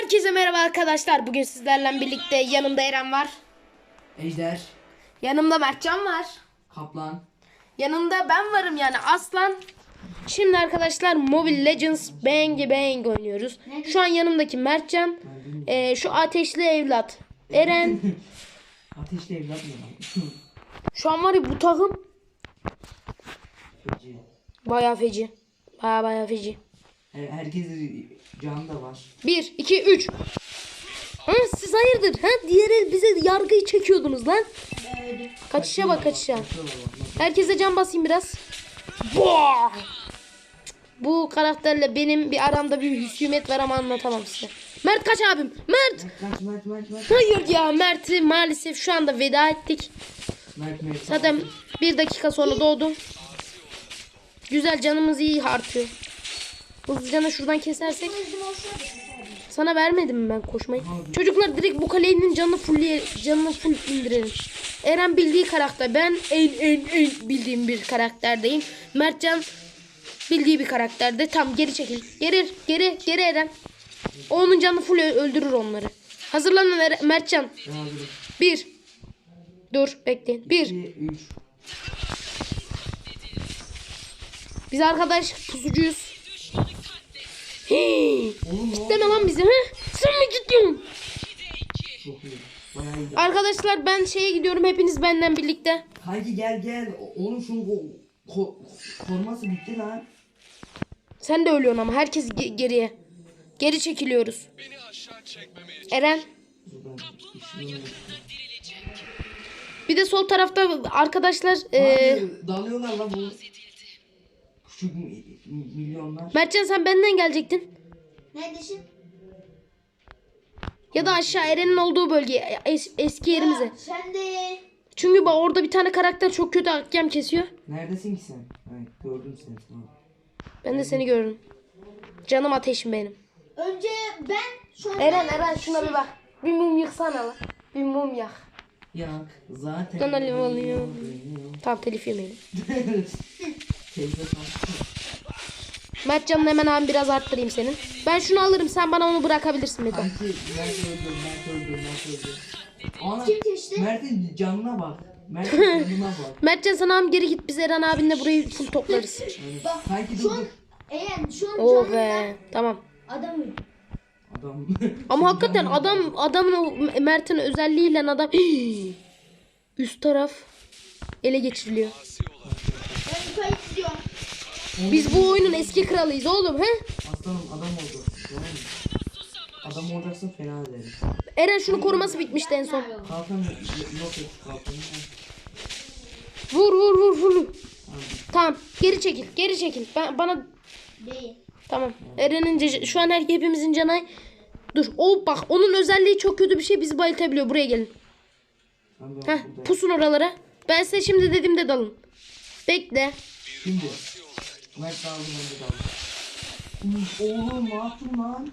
Herkese merhaba arkadaşlar. Bugün sizlerle birlikte yanımda Eren var. Ejder, Yanımda Mertcan var. Kaplan, Yanımda ben varım yani Aslan. Şimdi arkadaşlar Mobile Legends Bang Bang oynuyoruz. Şu an yanımdaki Mertcan. Ee, şu ateşli evlat. Eren. ateşli evlat mı? Şu an var ya bu takım Feci. bayağı feci. Bayağı bayağı feci. Her- Herkesin canı da var. 1, 2, 3. Ha, siz hayırdır? Ha? Diğer el bize yargıyı çekiyordunuz lan. Kaçışa bak kaçışa. Herkese can basayım biraz. Boah! Bu karakterle benim bir aramda bir husumet var ama anlatamam size. Mert kaç abim? Mert! Kaç Mert Mert Mert. Hayır ya Mert'i maalesef şu anda veda ettik. Mert Mert. Zaten bir dakika sonra doğdum. Güzel canımız iyi artıyor. Hızlıca şuradan kesersek. Sana vermedim mi ben koşmayı? Çocuklar direkt bu kalenin canını full canını full indirelim. Eren bildiği karakter. Ben en en en bildiğim bir karakterdeyim. Mertcan bildiği bir karakterde. Tam geri çekil. Geri geri geri Eren. O Onun canını full öldürür onları. Hazırlanın Eren- Mertcan. Bir. Dur bekleyin. Bir. 2, 3. Biz arkadaş pusucuyuz. Deme lan bizi. He? Sen mi gidiyorsun? Arkadaşlar ben şeye gidiyorum. Hepiniz benden birlikte. Kanki gel gel. Oğlum şunun ko- ko- koruması bitti lan. Sen de ölüyorsun ama herkes ge- geriye. Geri çekiliyoruz. Eren. Bir de sol tarafta arkadaşlar e, Abi, dalıyorlar lan bu. Küçük mi- milyonlar. Mertcan sen benden gelecektin. Neredesin? Ya da aşağı Eren'in olduğu bölgeye es- eski yerimize. Sen de. Çünkü bak orada bir tane karakter çok kötü hakem kesiyor. Neredesin ki sen? Ay, gördüm seni tamam. Ben de seni gördüm. Canım ateşim benim. Önce ben şu an Eren Eren şuna bir bak. Bir mum yıksana lan. Bir mum yak. Yak zaten. Ben alev alıyorum. Tamam telif yemeyelim. Teyze tam. Mertcan'ın hemen abi biraz arttırayım senin. Ben şunu alırım sen bana onu bırakabilirsin Meto. Kanki Mert öldü, Mert öldü, Mert öldü. Ana, Kim geçti? Mert'in canına bak. Mert'in canına bak. Mertcan sen abi geri git biz Eren abinle burayı full toplarız. Bak Kanki şu dur an. Eren şu an Oh canlı be tamam. adamım. Adam. Ama hakikaten adam adamın o Mert'in özelliğiyle adam üst taraf ele geçiriliyor. Biz bu oyunun eski kralıyız oğlum he? Aslanım adam oldu. Tamam mı? Adam olacaksın fena derim. Eren şunu koruması bitmişti en son. Kalkan yok et kalkanı. Vur vur vur vur. Tamam. Geri çekil geri çekil. Ben, bana Değil. Tamam. Eren'in şu an her hepimizin canı. Dur. O bak onun özelliği çok kötü bir şey bizi bayıltabiliyor. Buraya gelin. Heh, pusun oralara. Ben size şimdi dediğimde dalın. Bekle. Şimdi. Mert aldım daldım. Uf, Oğlum ne yaptın lan?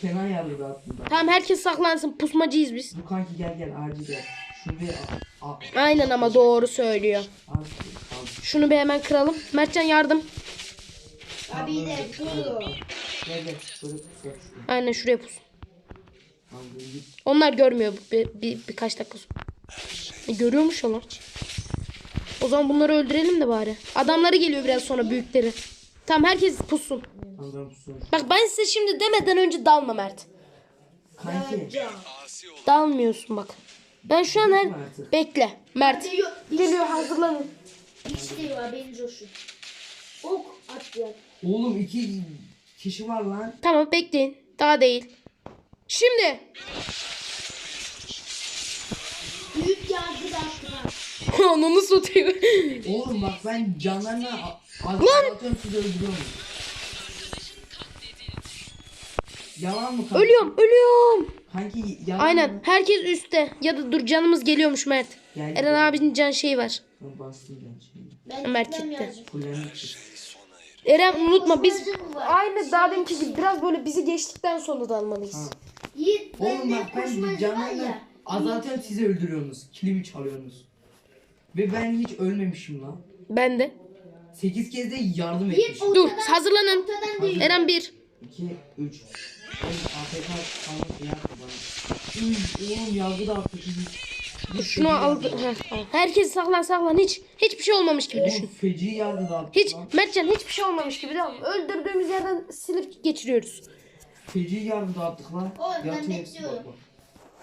Fena yarladı aslında. Tamam herkes saklansın. Pusmacıyız biz. Bu kanki gel gel acil gel. Şunu bir al. al. Aynen ama doğru söylüyor. al, al. Şunu bir hemen kıralım. Mertcan yardım. Abi de şunu. Aynen şuraya pus. Onlar görmüyor bir, bir, birkaç dakika sonra. E, görüyormuş onlar. O zaman bunları öldürelim de bari. Adamları geliyor biraz sonra büyükleri. Tamam herkes pussun. Bak ben size şimdi demeden önce dalma Mert. Kanki. Dalmıyorsun bak. Ben şu an her... Mert. Bekle. Mert. Geliyor. Hazırlanın. İşte var benim coşum. Ok attılar. Oğlum iki kişi var lan. Tamam bekleyin. Daha değil. Şimdi. Büyük yargı da attılar. Ananı satıyor. Oğlum bak ben canlarına Lan! atıyorum sizi öldürüyorum. Yalan mı kanki? ölüyorum ölüyorum. Kanki yalan Aynen. mı? Herkes üstte. Ya da dur canımız geliyormuş Mert. Gel, Eren gel. abinin can şeyi var. Ben bastım ben şimdi. Ben Mert gitmem gitti. lazım. Eren unutma biz var? aynı daha deminki gibi biraz böyle bizi geçtikten sonra dalmalıyız. Ha. Yiğit Oğlum bende bak ben koşmacı var canlarına ya. azaltıyorum sizi öldürüyorsunuz. Kilimi çalıyorsunuz. Ve ben hiç ölmemişim lan. Ben de. 8 kez de yardım Yiğit etmişim. Dur ortadan- hazırlanın. ortadan değil. Eren bir. 2, 3. AFK kalmış ya. Üy, Oğlum yargı da. Şunu aldı. Heh, al. Herkes saklan saklan. Hiç hiçbir şey olmamış gibi düşün. Oğlum feci yargı da attı. Hiç lan. Mertcan hiçbir şey olmamış gibi tamam. mı? Öldürdüğümüz yerden silip geçiriyoruz. Feci yargı da attık lan. Oğlum, ben hepsi bekliyorum. bak.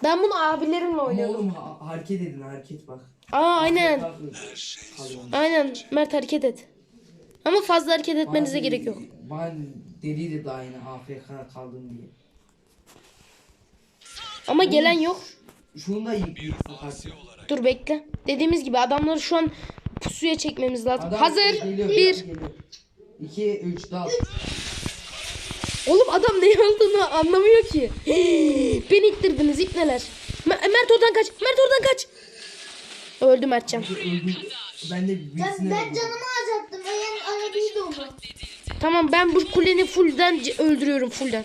Ben bunu abilerimle Ama oynuyorum. oğlum ha- hareket edin hareket bak. Aa aynen. Bak, kalıyorum. Aynen. Mert hareket et. Ama fazla hareket etmenize Bazı- gerek yok. Ben deliydi daha yine AFK kaldım diye. Ama gelen yok. Şunu da yiyip. Dur bekle. Dediğimiz gibi adamları şu an pusuya çekmemiz lazım. Adam Hazır. geliyor, Bir. geliyor. 2, 3, dal. Oğlum adam ne olduğunu anlamıyor ki. Beni ittirdiniz ipneler. Me- Mert oradan kaç. Mert oradan kaç. Öldü Mertcan. Ben de Ben, ben canımı azalttım. Ayağım aradıydı onu. Tamam ben bu kuleni fullden öldürüyorum fullden.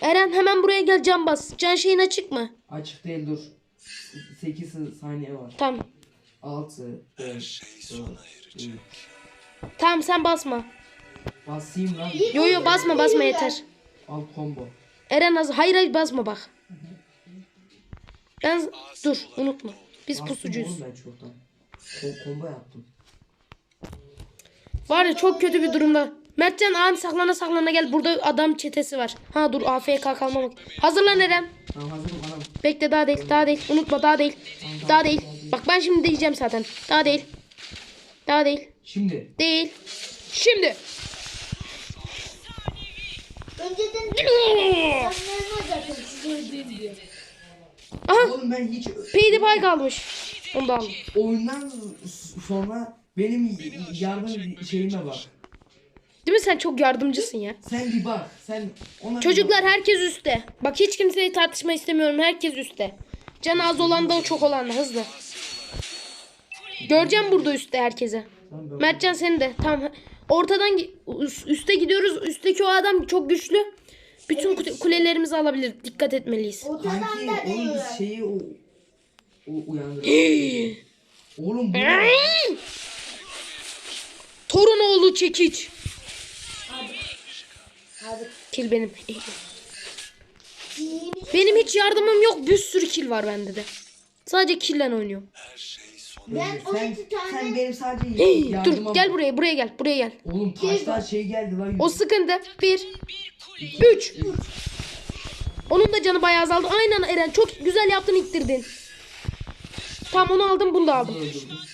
Eren hemen buraya gel can bas. Can şeyin açık mı? Açık değil dur. 8 saniye var. Tamam. 6, 5, 4, 3. Tamam sen basma. Basayım lan. Yo yo basma basma yeter. Al combo. Eren az hayır hayır basma bak. Ben dur unutma. Biz Bastım pusucuyuz. oğlum ben çoktan. Ko- combo yaptım. Var ya çok kötü bir durumda. Mertcan an saklana saklana gel. Burada adam çetesi var. Ha dur AFK kalmamak. Hazırlan Eren. Tamam hazırım anam. Bekle daha değil daha değil. Unutma daha değil. Daha değil. Bak ben şimdi diyeceğim zaten. Daha değil. Daha değil. Şimdi. Değil. Şimdi. Önceden. Aha Oğlum ben hiç PewDiePie kalmış. Onu da aldım. oyundan sonra benim yardım şeyime bak. Değil mi sen çok yardımcısın ya. Sen bir bak. Sen ona Çocuklar bak. herkes üstte. Bak hiç kimseyi tartışma istemiyorum. Herkes üstte. Can az olan da çok olan da hızlı. Göreceğim burada üstte herkese. Mertcan seni de. Tamam. Ortadan üste gidiyoruz. Üstteki o adam çok güçlü. Bütün kule- kulelerimizi alabilir. Dikkat etmeliyiz. Ortadan Kanki da şeyi o, o uyandırıyor. oğlum bu ne? Torunoğlu çekiç. Hadi. Kil benim. Benim hiç yardımım yok. Bir sürü kil var bende de. Sadece killen oynuyorum. Ben sen, 12 tane sen benim sadece yardıma dur gel buraya buraya gel buraya gel. Oğlum taşlar şey geldi lan. O sıkıntı. Bir, üç. Onun da canı bayağı azaldı. Aynen Eren çok güzel yaptın ittirdin. Tamam onu aldım bunu da aldım.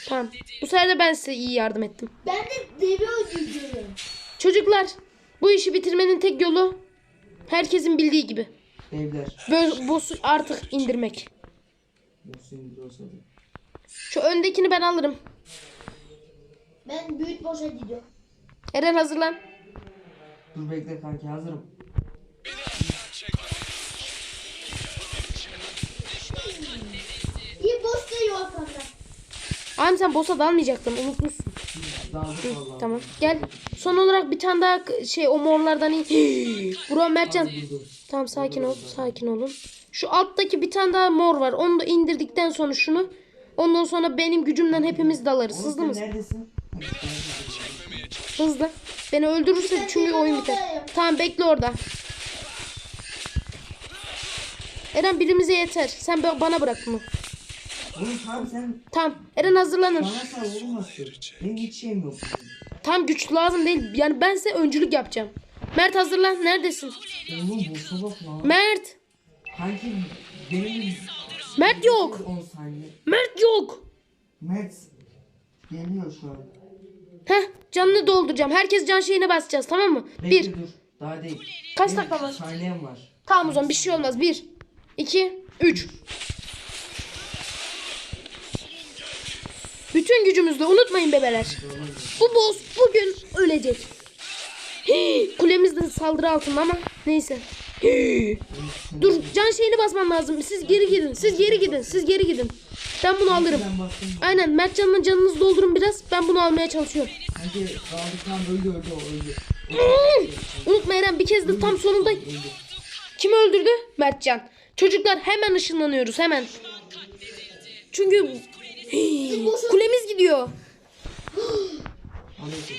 Tamam. Bu sefer de ben size iyi yardım ettim. ben de devi öldürüyorum. Çocuklar bu işi bitirmenin tek yolu herkesin bildiği gibi. Evler. Bö- boss'u artık indirmek. Nasıl indiriyorsa da. Şu öndekini ben alırım. Ben büyük boşa gidiyorum. Eren hazırlan. Dur bekle kanki hazırım. İyi boş geliyor arkamdan. Abi sen boss'a dalmayacaktın unutmuşsun. Vallahi. Tamam gel. Son olarak bir tane daha şey o morlardan in. Bro Mertcan. Dur. Tamam sakin ol sakin olun. Şu alttaki bir tane daha mor var. Onu da indirdikten sonra şunu. Ondan sonra benim gücümden hepimiz dalarız. Oğlum Hızlı mısın? neredesin? Hızlı. Beni öldürürse çünkü oyun biter. Tamam bekle orada. Eren birimize yeter. Sen bana bırak bunu. Oğlum tamam sen Tamam. Eren hazırlanın. bana sal oğlum nasıl? Benim hiç şeyim yok. Tam güç lazım değil. Yani ben size öncülük yapacağım. Mert hazırlan. Neredesin? Oğlum boşa bak lan. Mert. Kanki benim Mert yok. 10 saniye. Mert yok. Mert geliyor şu an. Heh canını dolduracağım. Herkes can şeyine basacağız tamam mı? Bekle Bir. dur. Daha değil. Kaç Benim dakika var? Saniyem var. Tamam o zaman bir şey olmaz. Bir. iki, Üç. Bütün gücümüzle unutmayın bebeler. Bu boss bugün ölecek. Hii, kulemiz de saldırı altında ama neyse. Dur can şeyini basmam lazım. Siz geri gidin. Siz geri gidin. Siz geri gidin. Ben bunu alırım. Aynen Mertcan'ın canınızı doldurun biraz. Ben bunu almaya çalışıyorum. Kaldı tam öldü öldü o öldü. Unutma Eren bir kez de tam sonunda. Kim öldürdü? Mertcan. Çocuklar hemen ışınlanıyoruz hemen. Çünkü Hii, kulemiz gidiyor.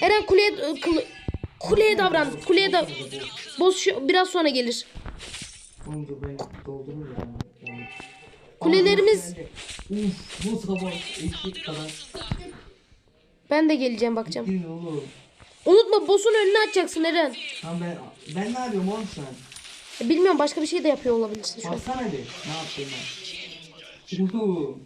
Eren kuleye kule- Kuleye davran. Kuleye da boss şu, biraz sonra gelir. Oğlum. Kulelerimiz-. Uf bu sabah eşek kadar. Ben de geleceğim bakacağım. Oğlum. Unutma boss'un önüne açacaksın Eren. Lan ben ben ne yapıyorum oğlum şu an? E, Bilmiyorum başka bir şey de yapıyor olabilirsin şu an. Baksana bir. Ne yaptım ben? Uhu.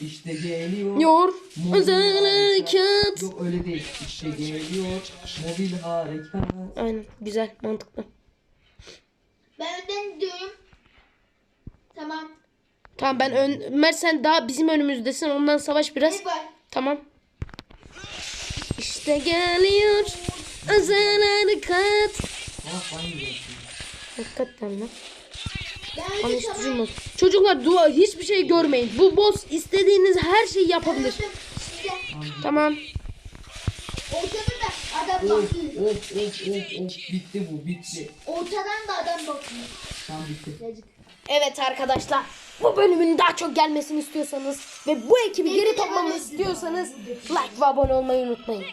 İşte geliyor. Yor. Mobil Özel harekat. Yok öyle değil. İşte geliyor. Mobil harekat. Aynen güzel mantıklı. Ben önden gidiyorum. Tamam. Tamam ben ön... Mert sen daha bizim önümüzdesin ondan savaş biraz. Tamam. İşte geliyor. Özel harekat. Hakikaten lan. Düşünmez. Çocuklar dua hiçbir şey görmeyin. Bu boss istediğiniz her şeyi yapabilir. Tamam. Ortadan da adam Of bakıyor. of of of of. Bitti bu bitti. Ortadan da adam bakıyor. Tam bitti. Yazık. Evet arkadaşlar. Bu bölümün daha çok gelmesini istiyorsanız ve bu ekibi geri toplamamı istiyorsanız like ve abone olmayı unutmayın.